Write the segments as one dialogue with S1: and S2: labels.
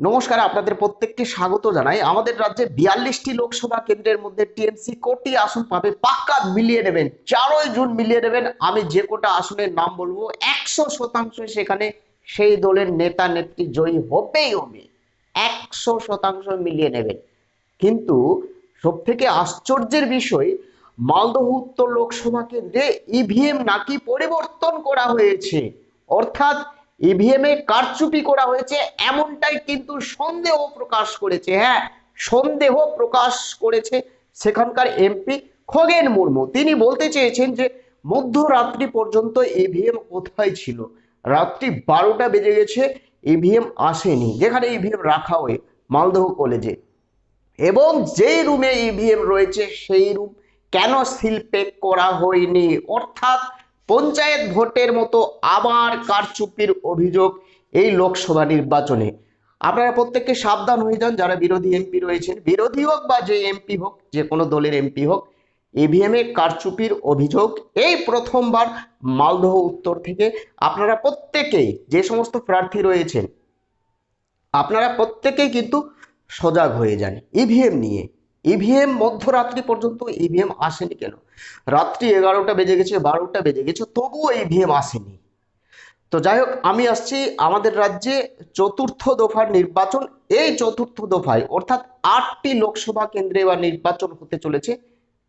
S1: নমস্কার, আপনাদের প্রত্যেককে স্বাগত জানাই। আমাদের রাজ্যে বিয়াল্লিশটি লোকসভা কেন্দ্রের মধ্যে টিএমসি কোটি আসন পাবে, পাক্কা মিলিয়ে নেবেন, চারই জুন মিলিয়ে নেবেন। আমি যে কোটা আসনের নাম বলব, একশো শতাংশ সেখানে সেই দলের নেতা, নেত্রী জয়ী হবেই হবে। একশো শতাংশ মিলিয়ে নেবেন। কিন্তু সব থেকে আশ্চর্যের বিষয়, মালদহ উত্তর লোকসভা কেন্দ্রে ইভিএম নাকি পরিবর্তন করা হয়েছে। অর্থাৎ ইভিএম এ কারচুপি করা হয়েছে, এমনটাই কিন্তু সন্দেহ প্রকাশ করেছে হ্যাঁ? সন্দেহ প্রকাশ করেছে সেখানকার এমপি খগেন মুর্মু। তিনি বলতে চেয়েছেন যে, মধ্যরাত্রি পর্যন্ত ইভিএম কোথায় ছিল? রাত্রি বারোটা বেজে গেছে ইভিএম আসেনি। যেখানে ইভিএম রাখা হয়, মালদহ কলেজে। এবং যেই রুমে ইভিএম রয়েছে, সেই রুম কেন সিলপেক করা হয়নি? অর্থাৎ পঞ্চায়েত ভোটের মতো আবার কারচুপির অভিযোগ এই লোকসভা নির্বাচনে। আপনারা প্রত্যেককে সাবধান হয়ে যান, যারা বিরোধী এমপি রয়েছেন। বিরোধী হোক বা যে এমপি হোক, যে কোনো দলের এমপি হোক ইভিএম এ কারচুপির অভিযোগ এই প্রথমবার মালদহ উত্তর থেকে। আপনারা প্রত্যেকেই যে সমস্ত প্রার্থী রয়েছেন, আপনারা প্রত্যেকেই কিন্তু সজাগ হয়ে যান। ইভিএম নিয়ে ইভিএম মধ্যরাত্রি পর্যন্ত ইভিএম আসেনি কেন? রাত্রি এগারোটা বেজে গেছে, বারোটা বেজে গেছে, তবুও ইভিএম আসেনি। তো যাই হোক, আমি আসছি আমাদের রাজ্যে চতুর্থ দফার নির্বাচন। এই চতুর্থ দফায় অর্থাৎ আটটি লোকসভা কেন্দ্রে এবার নির্বাচন হতে চলেছে।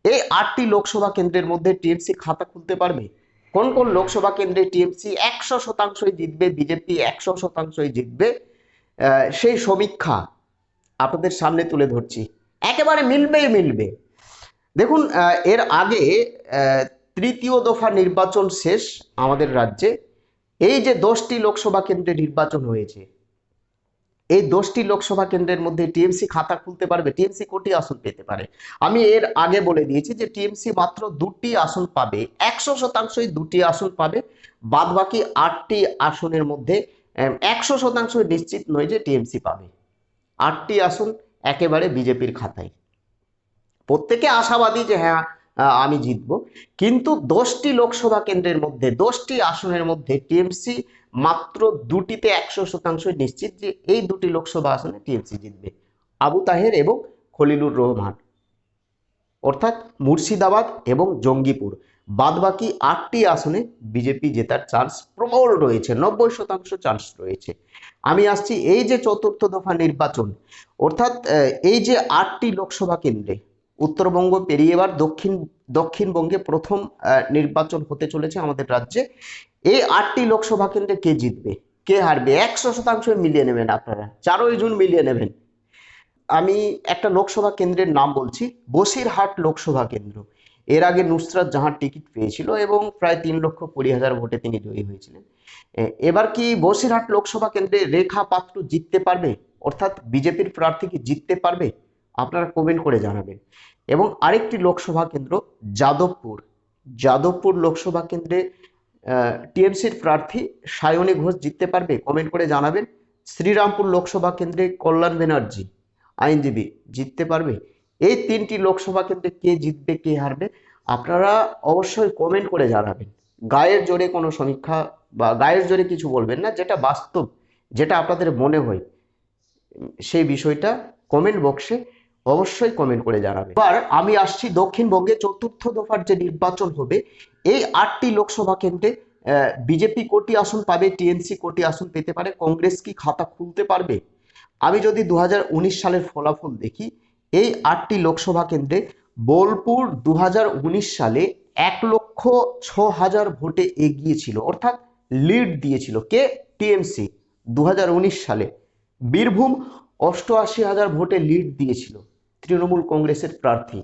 S1: এই আটটি লোকসভা কেন্দ্রের মধ্যে টিএমসি খাতা খুলতে পারবে? কোন কোন লোকসভা কেন্দ্রে টিএমসি একশো শতাংশই জিতবে বিজেপি একশো শতাংশই জিতবে সেই সমীক্ষা আপনাদের সামনে তুলে ধরছি। একেবারে মিলবেই মিলবে। দেখুন এর আগে তৃতীয় দফা নির্বাচন শেষ আমাদের রাজ্যে। এই যে দশটি লোকসভা কেন্দ্রে নির্বাচন হয়েছে, এই দশটি লোকসভা কেন্দ্রের মধ্যে টিএমসি খাতা খুলতে পারবে, টিএমসি কোটি আসন পেতে পারে। আমি এর আগে বলে দিয়েছি যে টিএমসি মাত্র দুটি আসন পাবে, একশো শতাংশই দুটি আসন পাবে বাদ বাকি আটটি আসনের মধ্যে একশো শতাংশ নিশ্চিত নয় যে টিএমসি পাবে। আটটি আসন একেবারে বিজেপির খাতায়। প্রত্যেকে আশাবাদী যে হ্যাঁ আমি জিতবো। কিন্তু দশটি লোকসভা কেন্দ্রের মধ্যে, দশটি আসনের মধ্যে টিএমসি মাত্র দুটিতে একশো শতাংশ নিশ্চিত যে এই দুটি লোকসভা আসনে টিএমসি জিতবে। আবু তাহের এবং খলিলুর রহমান। অর্থাৎ মুর্শিদাবাদ এবং জঙ্গিপুর। বাদবাকি আটটি আসনে বিজেপি জেতার চান্স প্রবল রয়েছে, নব্বই শতাংশ চান্স রয়েছে। আমি আসছি এই যে চতুর্থ দফা নির্বাচন, অর্থাৎ এই যে আটটি লোকসভা কেন্দ্রে উত্তরবঙ্গ পেরিয়ে এবার দক্ষিণ, দক্ষিণবঙ্গে প্রথম নির্বাচন হতে চলেছে আমাদের রাজ্যে, এই আটটি লোকসভা কেন্দ্রে কে জিতবে? কে হারবে? একশো শতাংশ মিলিয়ে নেবেন আপনারা, চারই জুন মিলিয়ে নেবেন। আমি একটা লোকসভা কেন্দ্রের নাম বলছি, বসিরহাট লোকসভা কেন্দ্র। এর আগে নুসরাত জাহান টিকিট পেয়েছিল এবং প্রায় তিন লক্ষ কুড়ি হাজার ভোটে তিনি জয়ী হয়েছিলেন। এবার কি বসিরহাট লোকসভা কেন্দ্রে রেখা পাত্র জিততে পারবে? অর্থাৎ বিজেপির প্রার্থী কি জিততে পারবে? আপনারা কমেন্ট করে জানাবেন। এবং আরেকটি লোকসভা কেন্দ্র, যাদবপুর। যাদবপুর লোকসভা কেন্দ্রে টিএমসির প্রার্থী সায়নী ঘোষ জিততে পারবে? কমেন্ট করে জানাবেন। শ্রীরামপুর লোকসভা কেন্দ্রে কল্যাণ ব্যানার্জি, আইনজীবী, জিততে পারবে? এই তিনটি লোকসভা কেন্দ্রে কে জিতবে, কে হারবে, আপনারা অবশ্যই কমেন্ট করে জানাবেন। গায়ের জোরে কোনো সমীক্ষা বা গায়ের জোরে কিছু বলবেন না, যেটা বাস্তব, যেটা আপনাদের মনে হয়। সেই বিষয়টা কমেন্ট বক্সে অবশ্যই কমেন্ট করে জানাবেন। এবার আমি আসছি দক্ষিণবঙ্গে চতুর্থ দফার যে নির্বাচন হবে, এই আটটি লোকসভা কেন্দ্রে বিজেপি কোটি আসন পাবে টিএনসি কোটি আসন পেতে পারে, কংগ্রেস কি খাতা খুলতে পারবে? আমি যদি দু হাজার উনিশ সালের ফলাফল দেখি এই আটটি লোকসভা কেন্দ্রে বোলপুর দু হাজার উনিশ সালে এক লক্ষ ছ হাজার ভোটে এগিয়ে ছিল অর্থাৎ লিড দিয়েছিল। কে? টিএমসি। দুহাজার উনিশ সালে বীরভূম অষ্টআশি হাজার ভোটে লিড দিয়েছিল তৃণমূল কংগ্রেসের প্রার্থী।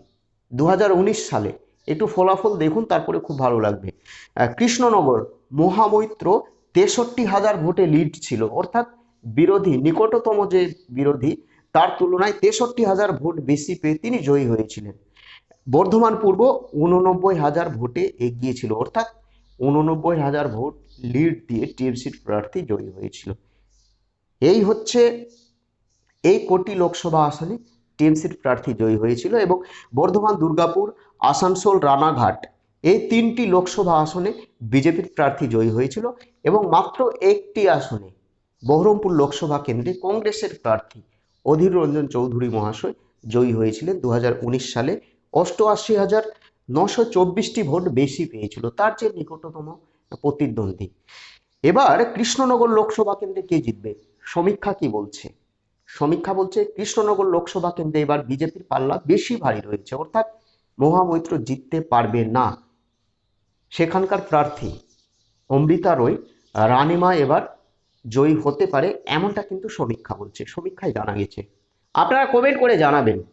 S1: দু হাজার উনিশ সালে একটু ফলাফল দেখুন, তারপরে খুব ভালো লাগবে। কৃষ্ণনগর মহামৈত্র তেষট্টি হাজার ভোটে লিড ছিল, অর্থাৎ বিরোধী, নিকটতম যে বিরোধী তার তুলনায় তেষট্টি হাজার ভোট বেশি পেয়ে তিনি জয়ী হয়েছিলেন। বর্ধমান পূর্ব উননব্বই হাজার ভোটে এগিয়ে ছিল, অর্থাৎ উননব্বই হাজার ভোট লিড দিয়ে টিএমসির প্রার্থী জয়ী হয়েছিল। এই হচ্ছে এই কোটি লোকসভা আসনে টিএমসির প্রার্থী জয়ী হয়েছিল এবং বর্ধমান, দুর্গাপুর, আসানসোল, রানাঘাট এই তিনটি লোকসভা আসনে বিজেপির প্রার্থী জয়ী হয়েছিল এবং মাত্র একটি আসনে বহরমপুর লোকসভা কেন্দ্রে কংগ্রেসের প্রার্থী অধীর রঞ্জন চৌধুরী মহাশয় জয়ী হয়েছিলেন দু হাজার উনিশ সালে। অষ্টআশি হাজার নশো চব্বিশটি ভোট বেশি পেয়েছিল। তার যে নিকটতম প্রতিদ্বন্দ্বী। এবার কৃষ্ণনগর লোকসভা কেন্দ্রে কে জিতবে? সমীক্ষা কি বলছে? সমীক্ষা বলছে কৃষ্ণনগর লোকসভা কেন্দ্রে এবার বিজেপির পাল্লা বেশি ভারী রয়েছে। অর্থাৎ মহামৈত্র জিততে পারবে না। সেখানকার প্রার্থী অমৃতা রয় রানিমা এবার জয়ী হতে পারে এমনটা কিন্তু সমীক্ষা বলছে, সমীক্ষায় জানা গেছে। আপনারা কমেন্ট করে জানাবেন।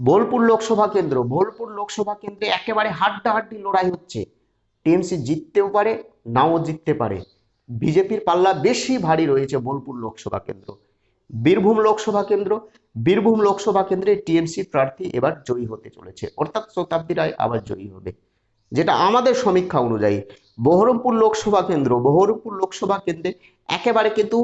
S1: বোলপুর লোকসভা কেন্দ্র, বোলপুর লোকসভা কেন্দ্রে একেবারে হাড্ডাহাড্ডি লড়াই হচ্ছে। টিএমসি জিততেও পারে, নাও জিততে পারে। বিজেপির পাল্লা বেশি ভারী রয়েছে বোলপুর লোকসভা কেন্দ্র। বীরভূম লোকসভা কেন্দ্র, বীরভূম লোকসভা কেন্দ্রে টিএমসি প্রার্থী এবার জয়ী হতে চলেছে। অর্থাৎ শতাব্দী রায় আবার জয়ী হবে। যেটা আমাদের সমীক্ষা অনুযায়ী বহরমপুর লোকসভা কেন্দ্র, বহরমপুর লোকসভা কেন্দ্রে একেবারে কিন্তু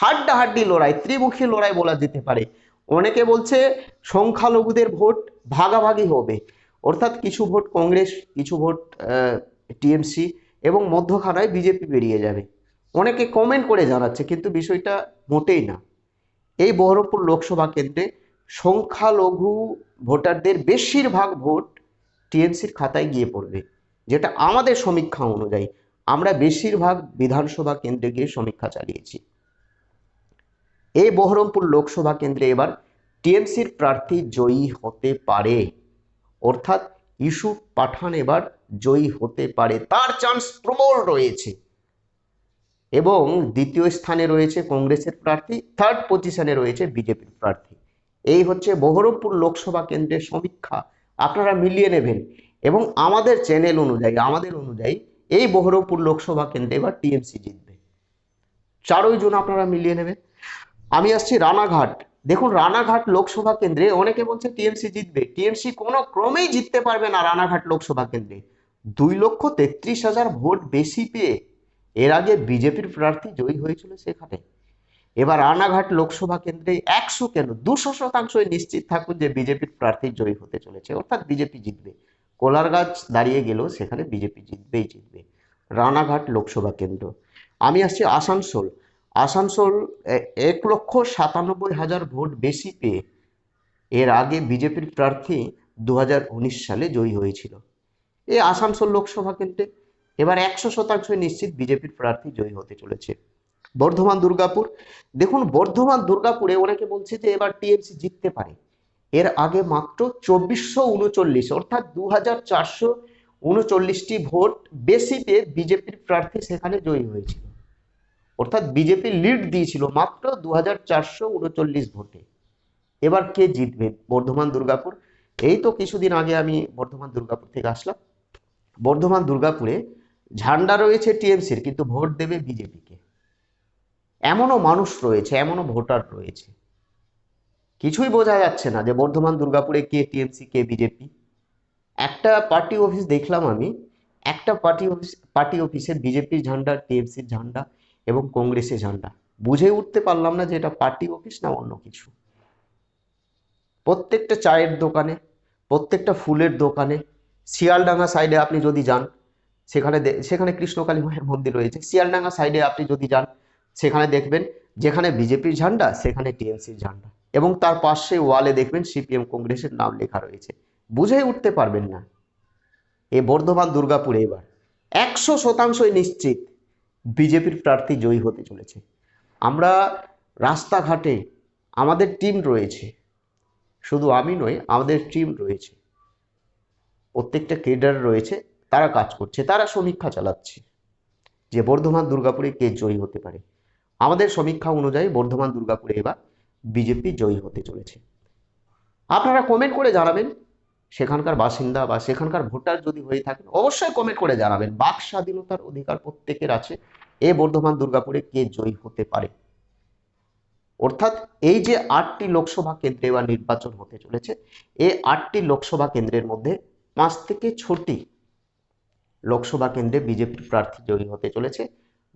S1: হাড্ডাহাড্ডি লড়াই, ত্রিমুখী লড়াই বলা যেতে পারে। অনেকে বলছে সংখ্যালঘুদের ভোট ভাগাভাগি হবে। অর্থাৎ কিছু ভোট কংগ্রেস, কিছু ভোট টিএমসি এবং মধ্যখানায় বিজেপি বেরিয়ে যাবে। অনেকে কমেন্ট করে জানাচ্ছে, কিন্তু বিষয়টা মোটেই না। এই বহরমপুর লোকসভা কেন্দ্রে সংখ্যালঘু ভোটারদের বেশিরভাগ ভোট টিএমসির খাতায় গিয়ে পড়বে। যেটা আমাদের সমীক্ষা অনুযায়ী আমরা বেশিরভাগ বিধানসভা কেন্দ্রে গিয়ে সমীক্ষা চালিয়েছি। এই বহরমপুর লোকসভা কেন্দ্রে এবার টিএমসির প্রার্থী জয়ী হতে পারে। অর্থাৎ ইস্যু পাঠান এবার জয়ী হতে পারে। তার চান্স প্রবল রয়েছে। এবং দ্বিতীয় স্থানে রয়েছে কংগ্রেসের প্রার্থী, থার্ড পজিশনে রয়েছে বিজেপির প্রার্থী। এই হচ্ছে বহরমপুর লোকসভা কেন্দ্রের সমীক্ষা। আপনারা মিলিয়ে নেবেন। এবং আমাদের চ্যানেল অনুযায়ী, আমাদের অনুযায়ী এই বহরমপুর লোকসভা কেন্দ্রে এবার টিএমসি জিতবে। চারই জুন আপনারা মিলিয়ে নেবেন। আমি আসছি রানাঘাট। দেখুন, রানাঘাট লোকসভা কেন্দ্রে অনেকে বলছে টিএমসি জিতবে। টিএমসি কোনো ক্রমেই জিততে পারবে না রানাঘাট লোকসভা কেন্দ্রে। দুই লক্ষ তেত্রিশ হাজার ভোট বেশি পেয়ে এর আগে বিজেপির প্রার্থী জয়ী হয়েছিল সেখানে এবার রানাঘাট লোকসভা কেন্দ্রে একশো কেন, দুশো শতাংশই নিশ্চিত থাকুন যে বিজেপির প্রার্থী জয়ী হতে চলেছে, অর্থাৎ বিজেপি জিতবে। কোলার গাছ দাঁড়িয়ে গেলেও সেখানে বিজেপি জিতবেই জিতবে। রানাঘাট লোকসভা কেন্দ্র। আমি আসছি আসানসোল। আসানসোল এক লক্ষ সাতানব্বই হাজার ভোট বেশি পেয়ে এর আগে বিজেপির প্রার্থী দু হাজার উনিশ সালে জয়ী হয়েছিল। এই আসানসোল লোকসভা কেন্দ্রে এবার একশো শতাংশ নিশ্চিত বিজেপির প্রার্থী জয়ী হতে চলেছে। বর্ধমান দুর্গাপুর। দেখুন, বর্ধমান দুর্গাপুরে অনেকে বলছে যে এবার টিএমসি জিততে পারে। এর আগে মাত্র চব্বিশশো উনচল্লিশ, অর্থাৎ দু হাজার চারশো উনচল্লিশটি ভোট বেশি পেয়ে বিজেপির প্রার্থী সেখানে জয়ী হয়েছিল। অর্থাৎ বিজেপি লিড দিয়েছিল মাত্র দু চারশো উনচল্লিশ ভোটে। এবার কে জিতবে? বর্ধমান, দুর্গাপুর। এই তো কিছুদিন আগে আমি বর্ধমান, দুর্গাপুর থেকে আসলাম। বর্ধমান, দুর্গাপুরে ঝান্ডা রয়েছে টিএমসির, কিন্তু ভোট দেবে বিজেপিকে। এমনও মানুষ রয়েছে, এমনও ভোটার রয়েছে। কিছুই বোঝা যাচ্ছে না যে বর্ধমান, দুর্গাপুরে কে টিএমসি কে বিজেপি একটা পার্টি অফিস দেখলাম আমি, একটা পার্টি অফিস পার্টি অফিসে বিজেপির ঝান্ডা টিএমসির ঝান্ডা এবং কংগ্রেসের ঝান্ডা। বুঝে উঠতে পারলাম না যে এটা পার্টি অফিস না অন্য কিছু। প্রত্যেকটা চায়ের দোকানে, প্রত্যেকটা ফুলের দোকানে, শিয়ালডাঙ্গা সাইডে আপনি যদি যান, সেখানে সেখানে কৃষ্ণকালী মায়ের মন্দির রয়েছে। শিয়ালডাঙ্গা সাইডে আপনি যদি যান, সেখানে দেখবেন যেখানে বিজেপির ঝান্ডা, সেখানে টিএমসির ঝান্ডা। এবং তার পাশে ওয়ালে দেখবেন সিপিএম কংগ্রেসের নাম লেখা রয়েছে। বুঝেই উঠতে পারবেন না। এ বর্ধমান, দুর্গাপুরে এবার। একশো শতাংশই নিশ্চিত বিজেপির প্রার্থী জয়ী হতে চলেছে। আমরা রাস্তাঘাটে আমাদের টিম রয়েছে। শুধু আমি নই, আমাদের টিম রয়েছে। প্রত্যেকটা কেডার রয়েছে, তারা কাজ করছে, তারা সমীক্ষা চালাচ্ছে যে বর্ধমান, দুর্গাপুরে কে জয়ী হতে পারে। আমাদের সমীক্ষা অনুযায়ী বর্ধমান, দুর্গাপুরে এবার বিজেপি জয়ী হতে চলেছে। আপনারা কমেন্ট করে জানাবেন, সেখানকার বাসিন্দা বা সেখানকার ভোটার যদি হয়ে থাকেন, অবশ্যই কমেন্ট করে জানাবেন। বাক স্বাধীনতার অধিকার প্রত্যেকের আছে, এ বর্ধমান দুর্গাপুরে কে জয়ী হতে পারে? অর্থাৎ এই যে আটটি লোকসভা কেন্দ্রে বা নির্বাচন হতে চলেছে এই আটটি লোকসভা কেন্দ্রের মধ্যে পাঁচ থেকে ছটি লোকসভা কেন্দ্রে বিজেপির প্রার্থী জয়ী হতে চলেছে।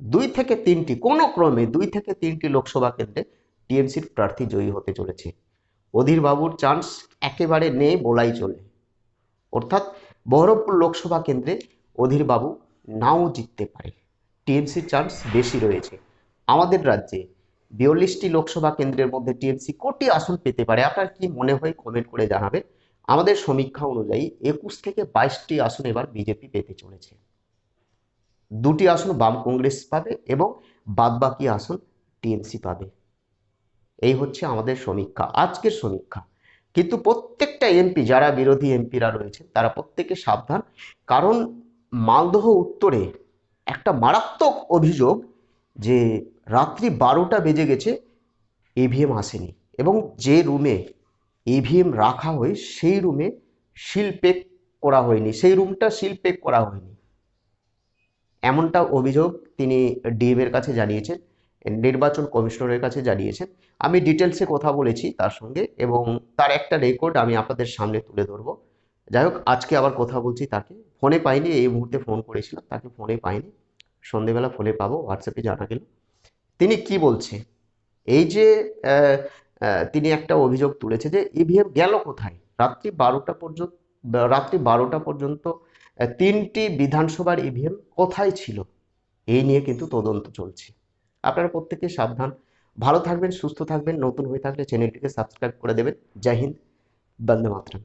S1: দুই থেকে তিনটি, কোনো ক্রমে দুই থেকে তিনটি লোকসভা কেন্দ্রে টিএমসির প্রার্থী জয়ী হতে চলেছে। অধীর বাবুর চান্স একেবারে নেই বলাই চলে। অর্থাৎ বহরমপুর লোকসভা কেন্দ্রে অধীর বাবু নাও জিততে পারে। টিএমসির চান্স বেশি রয়েছে। আমাদের রাজ্যে বিয়াল্লিশটি লোকসভা কেন্দ্রের মধ্যে টিএমসি কোটি আসন পেতে পারে। আপনার কি মনে হয় কমেন্ট করে জানাবেন। আমাদের সমীক্ষা অনুযায়ী একুশ থেকে বাইশটি আসন এবার বিজেপি পেতে চলেছে। দুটি আসন বাম কংগ্রেস পাবে এবং বাদবাকি আসন টিএমসি পাবে। এই হচ্ছে আমাদের সমীক্ষা, আজকের সমীক্ষা। কিন্তু প্রত্যেকটা এমপি, যারা বিরোধী এমপিরা রয়েছেন তারা প্রত্যেকে সাবধান। কারণ মালদহ উত্তরে একটা মারাত্মক অভিযোগ যে রাত্রি বারোটা বেজে গেছে ইভিএম আসেনি। এবং যে রুমে ইভিএম রাখা হয়, সেই রুমে সিল পেক করা হয়নি, সেই রুমটা সিল পেক করা হয়নি। এমনটা অভিযোগ তিনি ডিএম এর কাছে জানিয়েছেন। নির্বাচন কমিশনারের কাছে জানিয়েছেন। আমি ডিটেলসে কথা বলেছি তার সঙ্গে এবং তার একটা রেকর্ড আমি আপনাদের সামনে তুলে ধরবো। যাই হোক, আজকে আবার কথা বলছি তাকে। ফোনে পাইনি, এই মুহূর্তে ফোন করেছিলাম, তাকে ফোনে পাইনি। সন্ধেবেলা ফোনে পাবো, হোয়াটসঅ্যাপে জানা গেল। তিনি কি বলছে? এই যে তিনি একটা অভিযোগ তুলেছে যে ইভিএম গেল কোথায়? রাত্রি বারোটা পর্যন্ত, রাত্রি বারোটা পর্যন্ত তিনটি বিধানসভার ইভিএম কোথায় ছিল? এই নিয়ে কিন্তু তদন্ত চলছে। আপনারা প্রত্যেকে সাবধান। ভালো থাকবেন, সুস্থ থাকবেন, নতুন হয়ে থাকলে চ্যানেলটিকে সাবস্ক্রাইব করে দেবেন। জয় হিন্দ, বন্দে মাতরম।